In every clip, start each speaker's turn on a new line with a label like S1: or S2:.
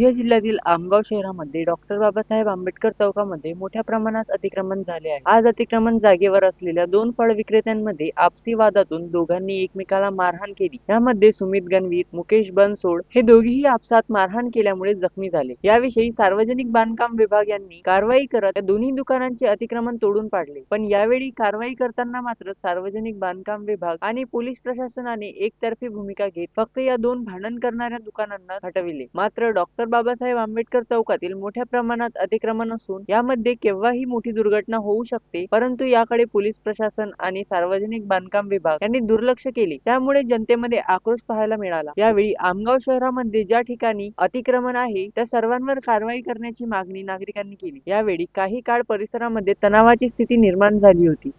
S1: गोंदिया जिल्ह्यातील आमगाव शहरामध्ये डॉक्टर बाबासाहेब आंबेडकर चौकामध्ये मोठ्या प्रमाणात अतिक्रमण झाले आहे. आज अतिक्रमण जागेवर असलेल्या दोन फळ विक्रेत्यांमध्ये आपसी वादातून दोघांनी एकमेकाला मारहाण केली. यामध्ये सुमित गणवीर मुकेश बनसोड हे दोघेही आपसात मारहाण केल्यामुळे जखमी झाले. याविषयी सार्वजनिक बांधकाम विभाग यांनी कारवाई करत या दोन्ही दुकानांचे अतिक्रमण तोडून पाडले. पण यावेळी कारवाई करताना मात्र सार्वजनिक बांधकाम विभाग आणि पोलीस प्रशासनाने एकतर्फी भूमिका घेत फक्त या दोन भांडण करणाऱ्या दुकानांना हटविले. मात्र डॉक्टर बाबासाहेब आंबेडकर चौकातील मोठ्या प्रमाणात अतिक्रमण असून यामध्ये केव्हाही मोठी दुर्घटना होऊ शकते परंतु याकडे पोलीस प्रशासन आणि सार्वजनिक बांधकाम विभाग यांनी दुर्लक्ष केले. त्यामुळे जनतेमध्ये आक्रोश पाहायला मिळाला. यावेळी आमगाव शहरामध्ये ज्या ठिकाणी अतिक्रमण आहे त्या सर्वांवर कारवाई करण्याची मागणी नागरिकांनी केली. यावेळी काही काळ परिसरामध्ये तणावाची स्थिती निर्माण झाली होती.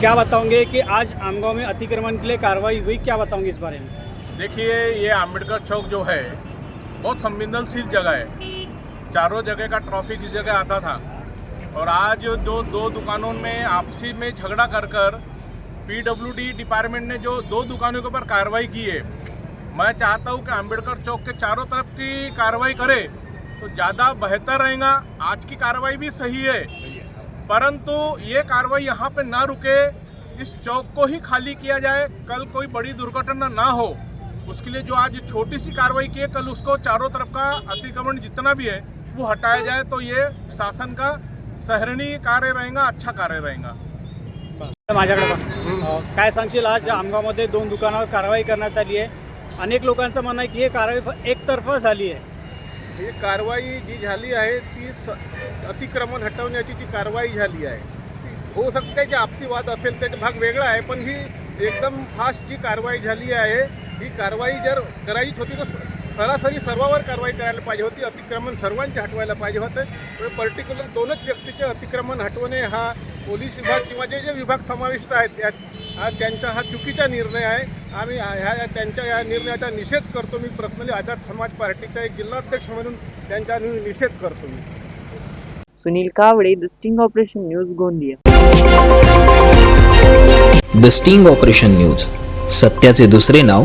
S2: क्या बताओगे कि आज आमगांव में अतिक्रमण के लिए कार्रवाई हुई? क्या बताओगे इस बारे में?
S3: देखिए ये आम्बेडकर चौक जो है बहुत संवेदनशील जगह है। चारों जगह का ट्रैफ़िक इस जगह आता था। और आज जो दो दुकानों में आपसी में झगड़ा कर कर पीडब्ल्यूडी डिपार्टमेंट ने जो दो दुकानों के ऊपर कार्रवाई की है मैं चाहता हूँ कि आम्बेडकर चौक के चारों तरफ़ की कार्रवाई करे तो ज़्यादा बेहतर रहेगा। आज की कार्रवाई भी सही है। परंतु ये कार्रवाई यहाँ पे ना रुके इस चौक को ही खाली किया जाए कल कोई बड़ी दुर्घटना ना हो। उसके लिए जो आज छोटी सी कार्रवाई की है कल उसको चारों तरफ का अतिक्रमण जितना भी है वो हटाया जाए तो ये शासन का सराहनीय कार्य रहेगा अच्छा कार्य रहेगा।
S2: माझ्याकडे काय सांगशील आज आमगावमध्ये दोन दुकानावर कारवाई करण्यात आली आहे. अनेक लोकांचं म्हणणं आहे की ही कारवाई एकतर्फा झाली आहे.
S3: ही कारवाई जी झाली आहे ती स अतिक्रमण हटवण्याची जी कारवाई झाली आहे होऊ शकते की आपसी वाद असेल त्याचा भाग वेगळा आहे पण ही एकदम फास्ट जी कारवाई झाली आहे ही कारवाई जर करायची होती तर सरासरी सर्वावर कारवाई करायला पाहिजे होती. अतिक्रमण सर्वांचे हटवायला पाहिजे होते. पर्टिक्युलर दोनच व्यक्तीचे अतिक्रमण हटवणे हा पोलीस विभाग किंवा जे जे विभाग समाविष्ट आहेत यात हा त्यांचा हा चुकीचा निर्णय आहे. आम्ही ह्या त्यांच्या या निर्णयाचा निषेध करतो. मी पर्सनली आझाद समाज पार्टीचा एक जिल्हाध्यक्ष म्हणून त्यांचा निषेध करतो मी.
S1: Sunil Kawade the sting operation news Gondia.
S4: The sting operation news. सत्याचे दुसरे नाव